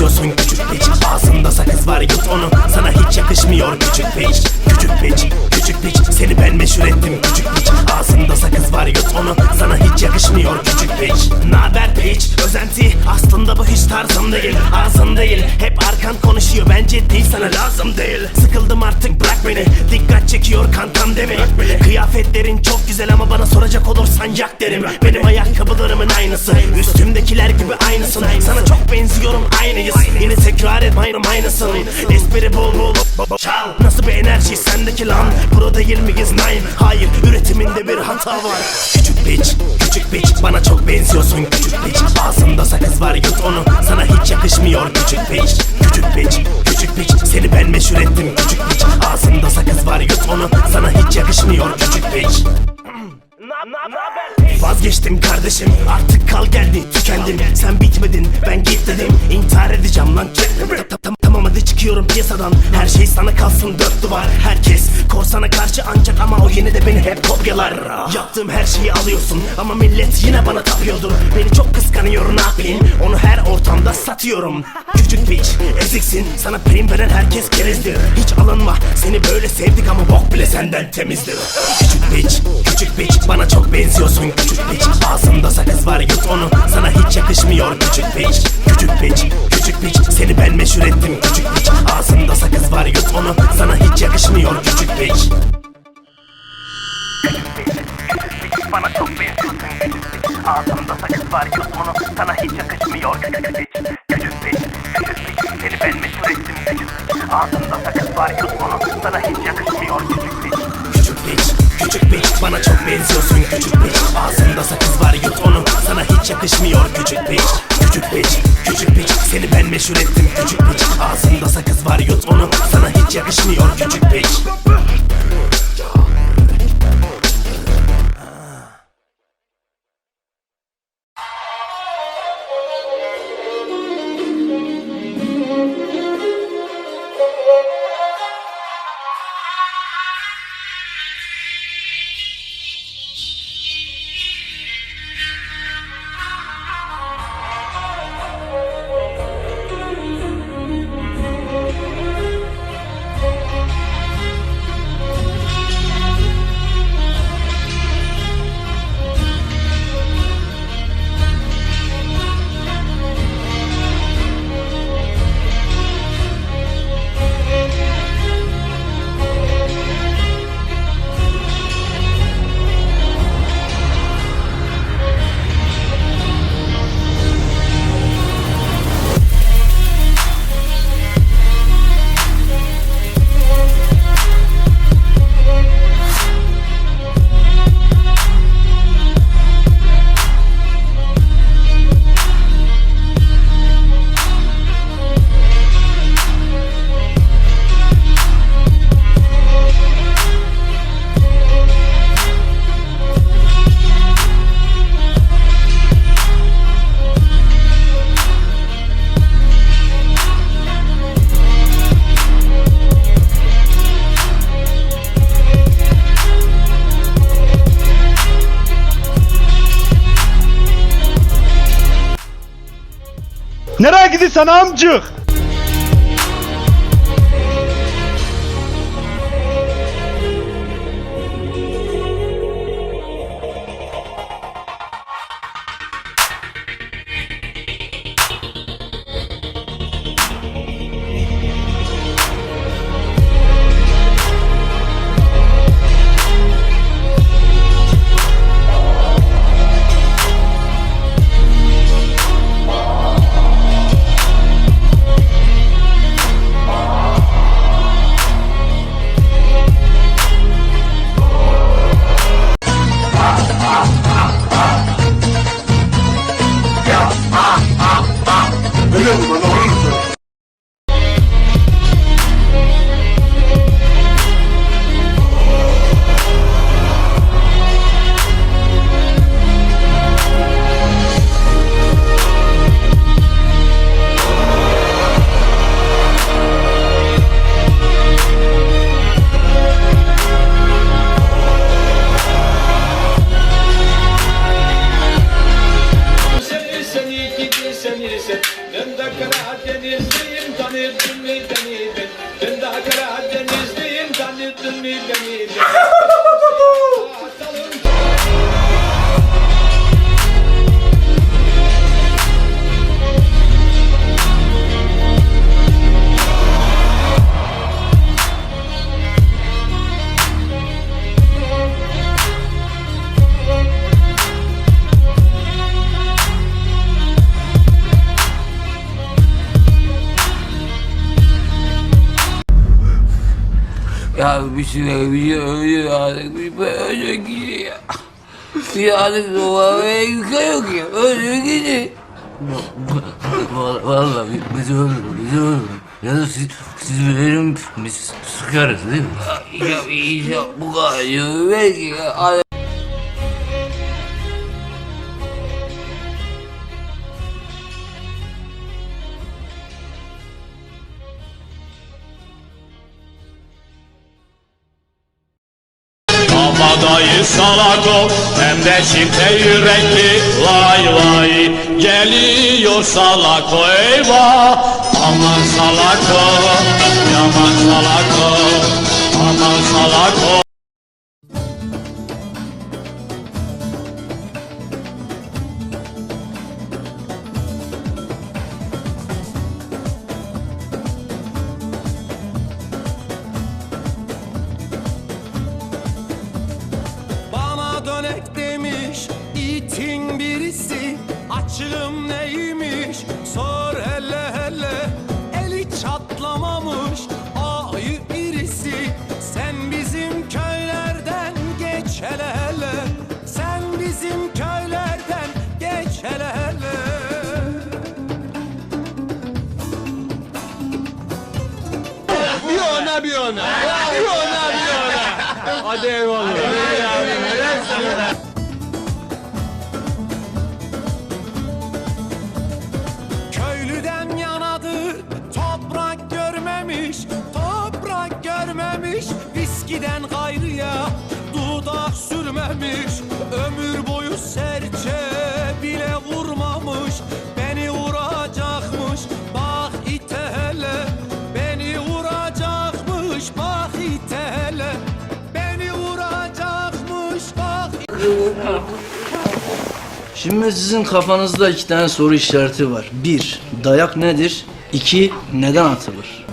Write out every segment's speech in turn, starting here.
benziyorsun küçük piç Ağzında sakız var yut onu. Sana hiç yakışmıyor küçük piç Küçük piç, küçük piç Seni ben meşhur ettim küçük piç Ağzında sakız var yut onu. Sana hiç yakışmıyor küçük piç Naber piç, özenti. Aslında bu hiç tarzım değil Ağzım değil, hep arkan konuşuyor Bence değil sana lazım değil. Sıkıldım artık bırak beni. Dikkat çekiyor kankam demek Kıyafetlerin çok güzel ama bana soracak olursan yak derim. Benim ayakkabılarımın aynısı. Üstümdekiler gibi aynısın. Sana çok benziyorum aynıyız. Yine tekrar et aynım aynısın. Espri bol bol Çal. Nasıl bir enerji sendeki lan? Pro değil miyiz? Nine Hayır üretiminde bir hata var. Küçük piç Küçük piç Bana çok benziyorsun küçük piç Ağzında sakız var yut onu. Sana hiç yakışmıyor küçük piç Küçük piç Küçük piç Seni ben meşhur ettim küçük piç Ağzında sakız var yut onu. Sana hiç yakışmıyor küçük piç Vazgeçtim kardeşim artık kal geldi tükendim. Sen bitmedin ben git dedim. İntihar edeceğim lan hadi çıkıyorum piyasadan. Her şey sana kalsın dört duvar. Herkes korsana karşı ancak ama o yine de beni hep kopyalar. Yaptığım her şeyi alıyorsun ama millet yine bana tapıyordur. Beni çok kıskanıyor ne yapayım? Onu her ortamda satıyorum Küçük piç eziksin sana prim veren herkes kerizdir Hiç alınma seni böyle sevdik ama bok bile senden temizdir. Küçük piç küçük piç bana çok benziyorsun. Küçük piç Ağzında sakız var yut onu. Sana hiç yakışmıyor küçük piç. Küçük piç küçük piç seni ben meşhur ettim. Küçük piç Ağzında sakız var yut onu. Sana hiç yakışmıyor küçük piç. Bana çok benziyorsun. Ağzımda sakız var yut onu. Sana hiç yakışmıyor Küçük piç Ağzımda sakız var yut onu sana hiç yakışmıyor küçük piç. Küçük piç küçük piç bana çok benziyorsun küçük piç. Ağzımda sakız var yut onu sana hiç yakışmıyor küçük piç. Küçük piç küçük piç seni ben meşhur ettim küçük piç. Ağzımda sakız var yut onu sana hiç yakışmıyor küçük piç Nereye gidiyorsun amcık? Sen Ya bir şey bir şey öyle artık bir böyle gidiyor. Ya artık duvaraya yıka yok ya öyle gidiyor. Valla biz ölürüz, biz ölürüz. Ya da siz, siz verin biz sıkarız değil mi? Ya iyice bu kadar ya belki ya. Salako hem de çifte yürekli. Vay vay geliyor salako eyvah. Aman salako yaman salako Aman salako Dönek demiş itin birisi Açığım neymiş? Sor hele hele Eli çatlamamış ayı birisi Sen bizim köylerden geç hele hele Sen bizim köylerden geç hele hele. Köylüden sürmemiş ömür boyu serçe bile vurmamış Beni vuracakmış bak ite hele Beni vuracakmış bak ite hele Beni vuracakmış bak Şimdi sizin kafanızda iki tane soru işareti var. Bir, dayak nedir? İki, neden atılır?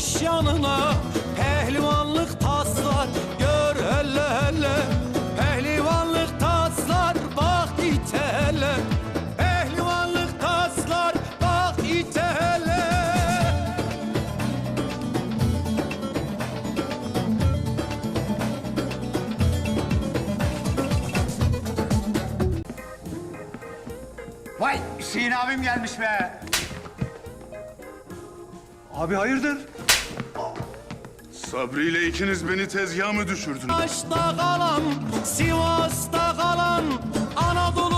Almış yanına. Pehlivanlık taslar gör hele hele. Pehlivanlık taslar bak ite hele. Pehlivanlık taslar bak ite hele. Vay Hüseyin abim gelmiş be. Abi hayırdır? Sabri ile ikiniz beni tezgaha mı düşürdünüz? Başta kalan, Sivas'ta kalan, Anadolu'da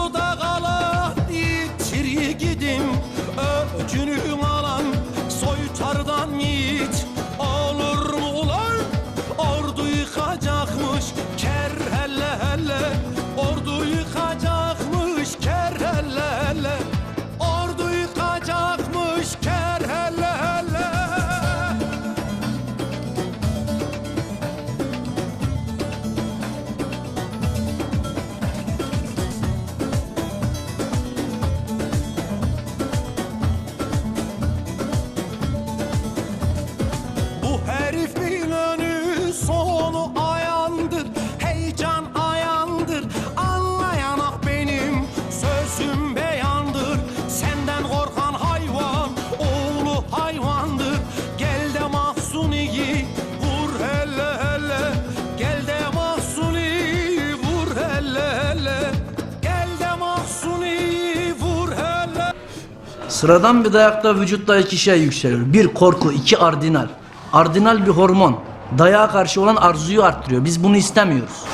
Sıradan bir dayakta vücutta iki şey yükseliyor. Bir korku, iki ardinal. Ardinal bir hormon. Dayağa karşı olan arzuyu arttırıyor. Biz bunu istemiyoruz.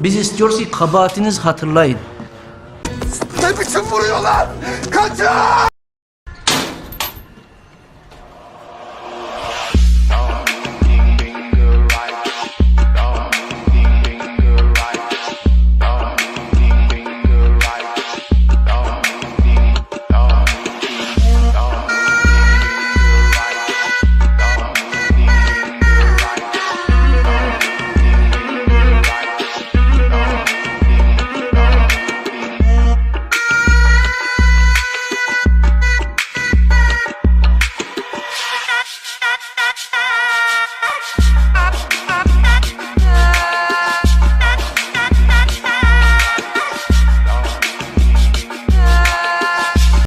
Biz istiyoruz ki kabahatinizi hatırlayın. Ne biçim vuruyorlar? Kaçın!